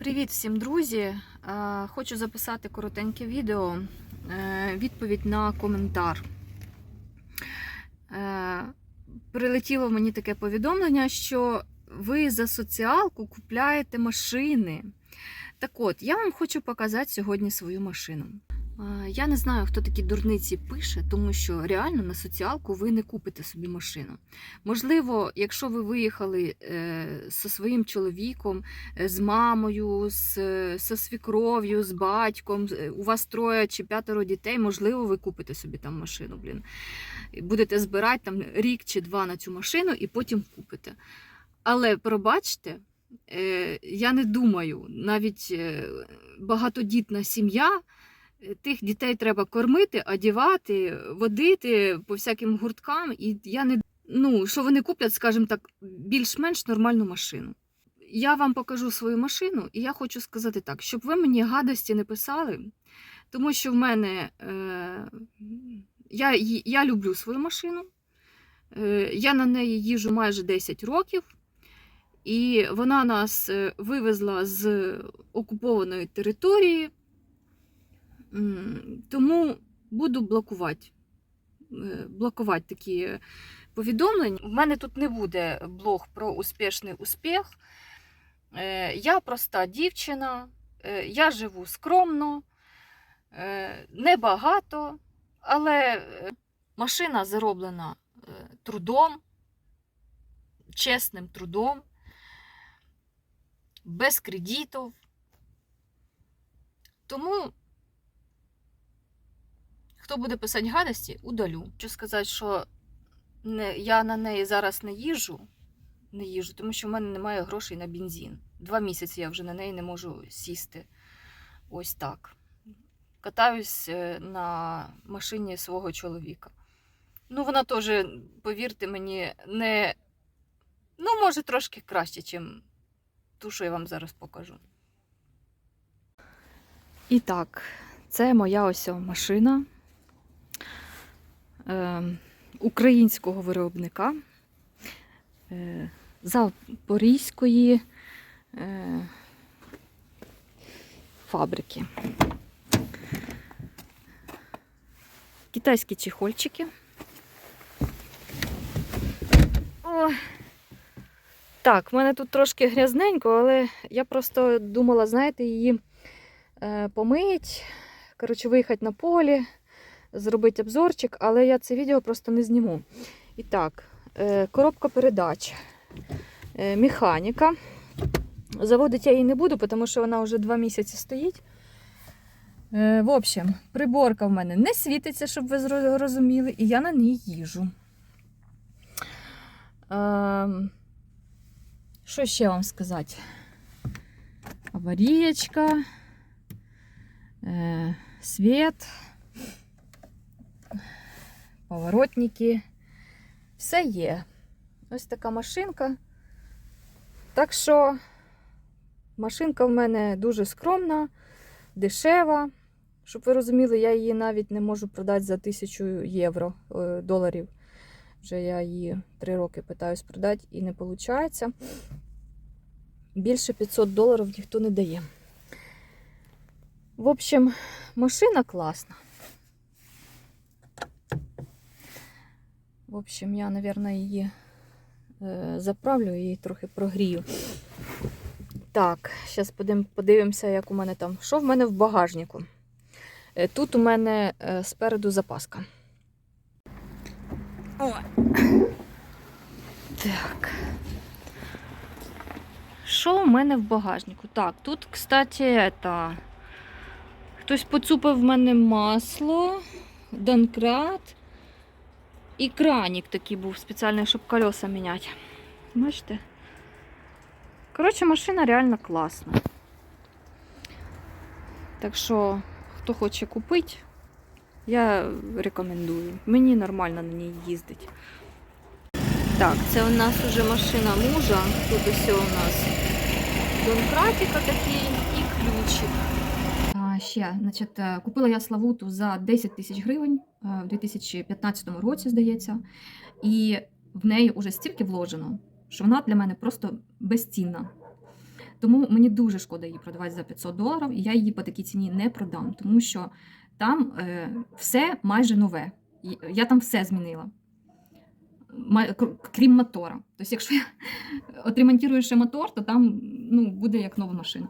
Привіт всім, друзі! Е, Хочу записати коротеньке відео. е, Відповідь на коментар. Е, Прилетіло мені таке повідомлення, що ви за соціалку купляєте машини. Так от, я вам хочу показати сьогодні свою машину. Я не знаю, хто такі дурниці пише, тому що реально на соціалку ви не купите собі машину. Можливо, якщо ви виїхали е, зі своїм чоловіком, е, з мамою, з, зі свікров'ю, з батьком, у вас троє чи п'ятеро дітей, можливо, ви купите собі там машину, блін. Будете збирати там рік чи два на цю машину і потім купите. Але пробачте, е, я не думаю, навіть багатодітна сім'я. Е, Тих дітей треба кормити, одягати, водити по всяким гурткам. І я не ну, що вони куплять, скажімо так, більш-менш нормальну машину. Я вам покажу свою машину, і я хочу сказати так, щоб ви мені гадості не писали, тому що в мене е, я, я люблю свою машину. Е, я на неї їжу майже 10 років, і вона нас е, вивезла з окупованої території. Тому буду блокувати. е, Блокувати такі повідомлень. У мене тут не буде блог про успішний успіх. Е, Я проста дівчина, е, я живу скромно, небагато, але машина зароблена трудом, чесним трудом, без кредитів. Тому, хто буде писати гадості, удалю. Хочу сказати, що не, я на неї зараз не їжу, не їжу, тому що в мене немає грошей на бензин. Два місяці я вже на неї не можу сісти. Ось так. Катаюсь е, на машині свого чоловіка. Ну, вона теж, повірте мені, не. Ну, може, трошки краще, ніж ту, що я вам зараз покажу. І так, це моя ось машина українського виробника е, Запорізької е, фабрики. Китайські чехольчики. О, так, в мене тут трошки грязненько, але я просто думала, знаєте, її е, помить, коротше, виїхати на полі, зробити обзорчик, але я це відео просто не зніму. І так, е, коробка передач, е, механіка. Заводити я її не буду, тому що вона вже два місяці стоїть. Е, В общем, приборка в мене не світиться, щоб ви зро- розуміли, і я на ній їжу. Ем, Що ще вам сказати? Аварієчка, світ, поворотники. Все є. Ось така машинка. Так що машинка в мене дуже скромна, дешева. Щоб ви розуміли, я її навіть не можу продати за 1000 євро е, доларів. Вже я її 3 роки питаюсь продати і не виходить. Більше 500 доларів ніхто не дає. В общем, машина класна. В общем, я, мабуть, її е, заправлю і трохи прогрію. Так, зараз подивимося, як у мене там. Що в мене в багажнику? Е, Тут у мене е, спереду запаска. О. Так. Що у мене в багажнику? Так, тут, кстати, это... хтось поцупив в мене масло, донкрат і кранік такий був спеціальний, щоб колеса міняти. Бачите? Коротше, машина реально класна. Так що, хто хоче купити, я рекомендую. Мені нормально на ній їздить. Так, це у нас уже машина мужа. Тут усе у нас донкратика такий і ключик. Ще, значить, е, купила я Славуту за 10 тисяч гривень е, в 2015 році, здається. І в неї вже стільки вложено, що вона для мене просто безцінна. Тому мені дуже шкода її продавати за 500 доларів, і я її по такій ціні не продам, тому що там е, все майже нове. Я там все змінила. Крім мотора. Тобто, якщо я отремонтую ще мотор, то там ну, буде як нова машина.